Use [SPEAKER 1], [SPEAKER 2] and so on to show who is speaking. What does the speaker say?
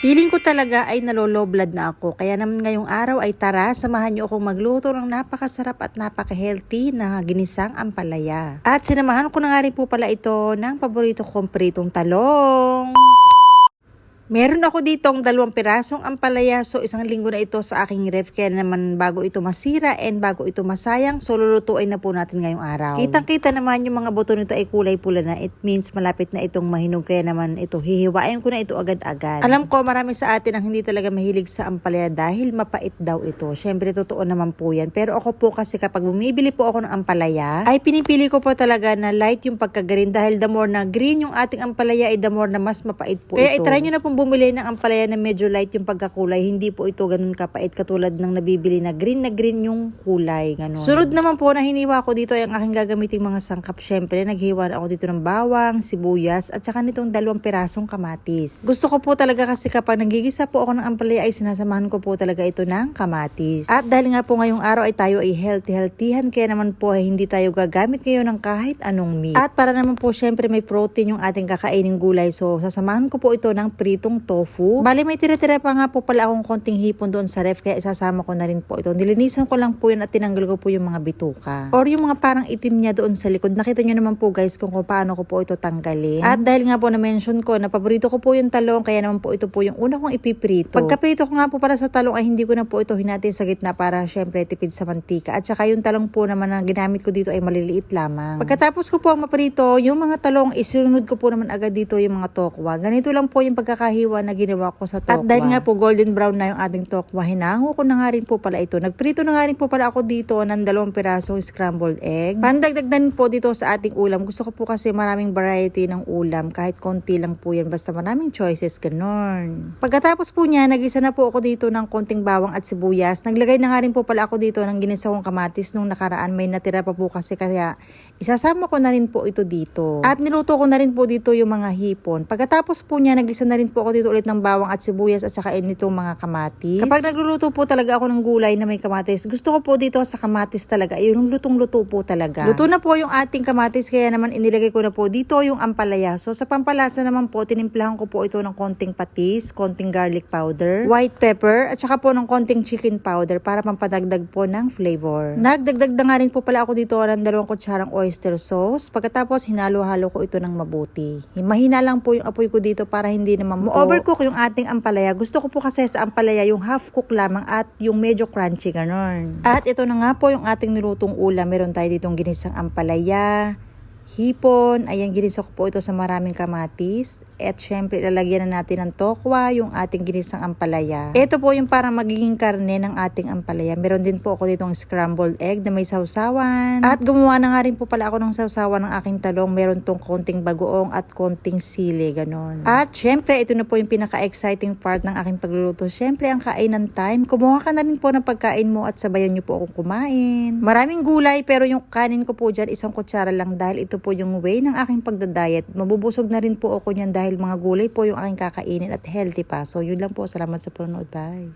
[SPEAKER 1] Feeling ko talaga ay naloloblad na ako. Kaya naman ngayong araw ay tara, samahan niyo akong magluto ng napakasarap at napaka-healthy na ginisang ampalaya. At sinamahan ko na nga rin po pala ito ng paborito kong pritong talong. Meron ako ditong dalawang pirasong ampalaya so isang linggo na ito sa aking ref kaya naman bago ito masira and bago ito masayang so lulutuin na po natin ngayong araw. Kitang kita naman yung mga buto nito ay kulay pula na it means malapit na itong mahinog kaya naman ito hihiwain ko na ito agad-agad. Alam ko marami sa atin ang hindi talaga mahilig sa ampalaya dahil mapait daw ito. Syempre totoo naman po yan pero ako po kasi kapag bumibili po ako ng ampalaya ay pinipili ko po talaga na light yung pagkagarin dahil the more na green yung ating ampalaya ay the more na mas mapait po
[SPEAKER 2] Kaya
[SPEAKER 1] ito. Kaya itry nyo na pong bumili ng ampalaya na medyo light yung pagkakulay. Hindi po ito ganun kapait katulad ng nabibili na green na green yung kulay. Ganun. Sunod naman po na hiniwa ko dito ay ang aking gagamiting mga sangkap. Syempre, naghiwa na ako dito ng bawang, sibuyas, at saka nitong dalawang pirasong kamatis. Gusto ko po talaga kasi kapag nagigisa po ako ng ampalaya ay sinasamahan ko po talaga ito ng kamatis. At dahil nga po ngayong araw ay tayo ay healthy-healthyhan kaya naman po ay hindi tayo gagamit ngayon ng kahit anong meat. At para naman po syempre may protein yung ating kakaining gulay. So sasamahan ko po ito ng pritong tofu. Bali may tira-tira pa nga po pala akong konting hipon doon sa ref kaya isasama ko na rin po ito. Nilinisan ko lang po yun at tinanggal ko po yung mga bituka. Or yung mga parang itim niya doon sa likod. Nakita nyo naman po guys kung, kung paano ko po ito tanggalin. At dahil nga po na-mention ko na paborito ko po yung talong kaya naman po ito po yung una kong ipiprito. Pagkaprito ko nga po para sa talong ay hindi ko na po ito hinati sa gitna para syempre tipid sa mantika. At saka yung talong po naman na ginamit ko dito ay maliliit lamang. Pagkatapos ko po ang maprito, yung mga talong isunod ko po naman agad dito yung mga tokwa. Ganito lang po yung pagkakahiwa na ginawa ko sa tokwa. At dahil nga po golden brown na yung ating tokwa, hinango ko na nga rin po pala ito. Nagprito na nga rin po pala ako dito ng dalawang pirasong scrambled egg. Pandagdag na po dito sa ating ulam. Gusto ko po kasi maraming variety ng ulam. Kahit konti lang po yan. Basta maraming choices. Ganon. Pagkatapos po niya, nagisa na po ako dito ng konting bawang at sibuyas. Naglagay na nga rin po pala ako dito ng ginisawang kamatis nung nakaraan. May natira pa po kasi kaya Isasama ko na rin po ito dito. At niluto ko na rin po dito yung mga hipon. Pagkatapos po niya, nagisa na rin po ako dito ulit ng bawang at sibuyas at saka nitong mga kamatis. Kapag nagluluto po talaga ako ng gulay na may kamatis, gusto ko po dito sa kamatis talaga. Yun, yung lutong-luto po talaga. Luto na po yung ating kamatis, kaya naman inilagay ko na po dito yung ampalaya. So sa pampalasa naman po, tinimplahan ko po ito ng konting patis, konting garlic powder, white pepper, at saka po ng konting chicken powder para pampadagdag po ng flavor. Nagdagdag na nga rin po pala ako dito ng dalawang kutsarang oyster sauce. Pagkatapos, hinalo-halo ko ito ng mabuti. Mahina lang po yung apoy ko dito para hindi naman po overcook yung ating ampalaya. Gusto ko po kasi sa ampalaya yung half cook lamang at yung medyo crunchy ganon. At ito na nga po yung ating nilutong ulam. Meron tayo ditong ginisang ampalaya, hipon. Ayan, ginisa ko po ito sa maraming kamatis. At syempre, ilalagyan na natin ng tokwa, yung ating ginisang ampalaya. Ito po yung parang magiging karne ng ating ampalaya. Meron din po ako ditong scrambled egg na may sausawan. At gumawa na nga rin po pala ako ng sausawan ng aking talong. Meron tong konting bagoong at konting sili, ganon. At syempre, ito na po yung pinaka-exciting part ng aking pagluluto. Syempre, ang kainan time. Kumuha ka na rin po ng pagkain mo at sabayan niyo po akong kumain. Maraming gulay pero yung kanin ko po dyan, isang kutsara lang dahil ito po yung way ng aking pagdadayet. Mabubusog na rin po ako niyan dahil mga gulay po yung aking kakainin at healthy pa. So, yun lang po. Salamat sa panonood. Bye.